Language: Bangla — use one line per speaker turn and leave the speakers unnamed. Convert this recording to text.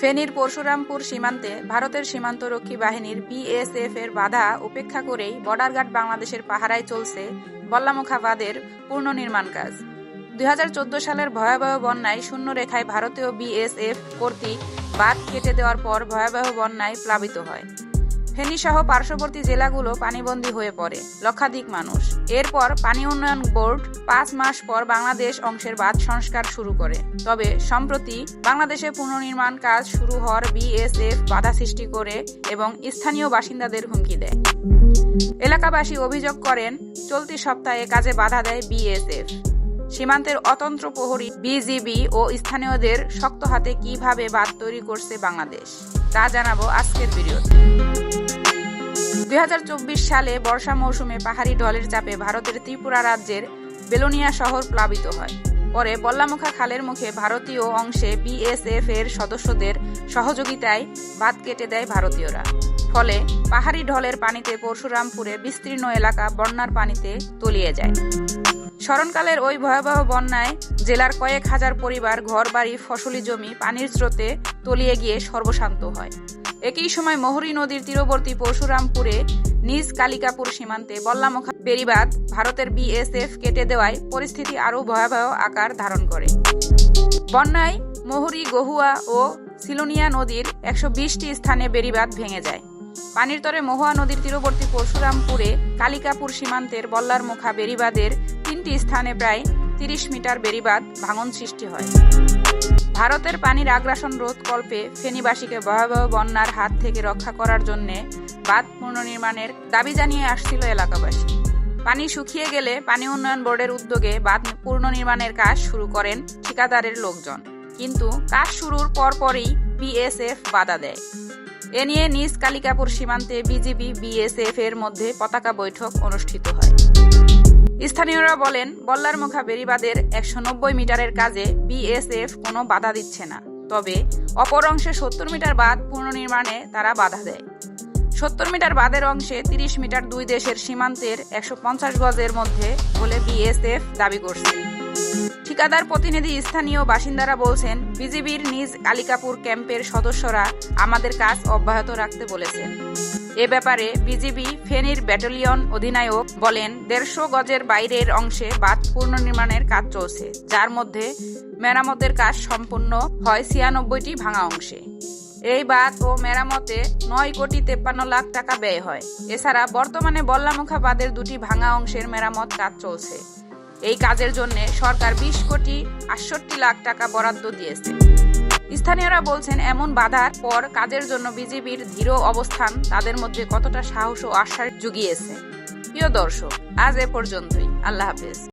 ফেনীর পরশুরামপুর সীমান্তে ভারতের সীমান্তরক্ষী বাহিনীর বিএসএফ এর বাধা উপেক্ষা করেই বর্ডার গার্ড বাংলাদেশের পাহারায় চলছে বল্লামুখা বাঁধের পুনর্নির্মাণ কাজ। দুই হাজার চোদ্দ সালের ভয়াবহ বন্যায় শূন্য রেখায় ভারতীয় বিএসএফ কর্তৃক বাঁধ কেটে দেওয়ার পর ভয়াবহ বন্যায় প্লাবিত হয়। ফেনী সহ পার্শ্ববর্তী জেলাগুলো পানিবন্দী হয়ে পড়ে, লক্ষাধিক মানুষ। এরপর পানি উন্নয়ন বোর্ড পাঁচ মাস পর বাংলাদেশ অংশের বাঁধ সংস্কার শুরু করে। তবে সম্প্রতি বাংলাদেশে পুনর্নির্মাণ কাজ শুরু হওয়ার বিএসএফ বাধা সৃষ্টি করে এবং স্থানীয় বাসিন্দাদের হুমকি দেয়। এলাকাবাসী অভিযোগ করেন, চলতি সপ্তাহে কাজে বাধা দেয় বিএসএফ। সীমান্তের অতন্ত্র প্রহরী বিজিবি ও স্থানীয়দের শক্ত হাতে কীভাবে বাঁধ তৈরি করছে বাংলাদেশ, তা জানাব আজকের ভিডিওতে। দুই হাজার চব্বিশ সালে বর্ষা মৌসুমে পাহাড়ি ঢলের চাপে ভারতের ত্রিপুরা রাজ্যের বেলোনিয়া শহর প্লাবিত হয়। পরে বল্লামুখা খালের মুখে ভারতীয় অংশে বিএসএফ এর সদস্যদের সহযোগিতায় বাঁধ কেটে দেয় ভারতীয়রা। ফলে পাহাড়ি ঢলের পানিতে পরশুরামপুরে বিস্তীর্ণ এলাকা বন্যার পানিতে তলিয়ে যায়। স্মরণকালের ওই ভয়াবহ বন্যায় জেলার কয়েক হাজার পরিবার, ঘরবাড়ি, ফসলি জমি পানির স্রোতে তলিয়ে গিয়ে সর্বশান্ত হয়। একই সময় মোহরী নদীর তীরবর্তী পরশুরামপুরে নিজ কালিকাপুর সীমান্তে বল্লামুখা বেরিবাদ ভারতের বিএসএফ কেটে দেওয়ায় পরিস্থিতি আরও ভয়াবহ আকার ধারণ করে। বন্যায় মোহরী, গহুয়া ও সিলোনিয়া নদীর একশো বিশটি স্থানে বেরিবাদ ভেঙে যায়। পানির তরে মহুয়া নদীর তীরবর্তী পরশুরামপুরে কালিকাপুর সীমান্তের বল্লার মুখা বেড়িবাঁধের তিনটি স্থানে প্রায় তিরিশ মিটার বেড়িবাঁধ ভাঙন সৃষ্টি হয়। ভারতের পানির আগ্রাসন রোধ কল্পে ফেনীবাসীকে ভয়াবহ বন্যার হাত থেকে রক্ষা করার জন্য বাঁধ পুনর্নির্মাণের দাবি জানিয়ে আসছিল এলাকাবাসী। পানি শুকিয়ে গেলে পানি উন্নয়ন বোর্ডের উদ্যোগে বাঁধ পুনর্নির্মাণের কাজ শুরু করেন ঠিকাদারের লোকজন। কিন্তু কাজ শুরুর পরপরই বিএসএফ বাধা দেয়। এ নিয়ে নিজ কালিকাপুর সীমান্তে বিজিবি, বিএসএফ এর মধ্যে পতাকা বৈঠক অনুষ্ঠিত হয়। স্থানীয়রা বলেন, বল্লার মুখা বেরিবাদের একশো নব্বই মিটারের কাজে বিএসএফ কোনো বাধা দিচ্ছে না। তবে অপর অংশে সত্তর মিটার বাঁধ পুনর্নির্মাণে তারা বাধা দেয়। সত্তর মিটার বাদের অংশে তিরিশ মিটার দুই দেশের সীমান্তের একশো পঞ্চাশ গজের মধ্যে বলে বিএসএফ দাবি করছে। ঠিকাদার প্রতিনিধি স্থানীয় বাসিন্দারা বলছেন, বিজিবির নিজ কালিকাপুর ক্যাম্পের সদস্যরা আমাদের কাজ অব্যাহত রাখতে বলেছেন। এ ব্যাপারে বিজিবি ফেনীর ব্যাটালিয়ন অধিনায়ক বলেন, দেড়শো গজের বাইরের অংশে বাঁধ পুনর্নির্মাণের কাজ চলছে, যার মধ্যে মেরামতের কাজ সম্পূর্ণ হয় ছিয়ানব্বইটি ভাঙা অংশে। এই বাঁধ ও মেরামতে নয় কোটি তেপ্পান্ন লাখ টাকা ব্যয় হয়। এছাড়া বর্তমানে বল্লামুখা বাঁধের দুটি ভাঙা অংশের মেরামত কাজ চলছে। এই কাজের জন্য সরকার বিশ কোটি আটষট্টি লাখ টাকা বরাদ্দ দিয়েছে। স্থানীয়রা বলছেন, এমন বাধার পর কাজের জন্য বিজেপির দৃঢ় অবস্থান তাদের মধ্যে কতটা সাহস ও আশ্বাস জুগিয়েছে। প্রিয় দর্শক, আজ এ পর্যন্তই। আল্লাহ হাফেজ।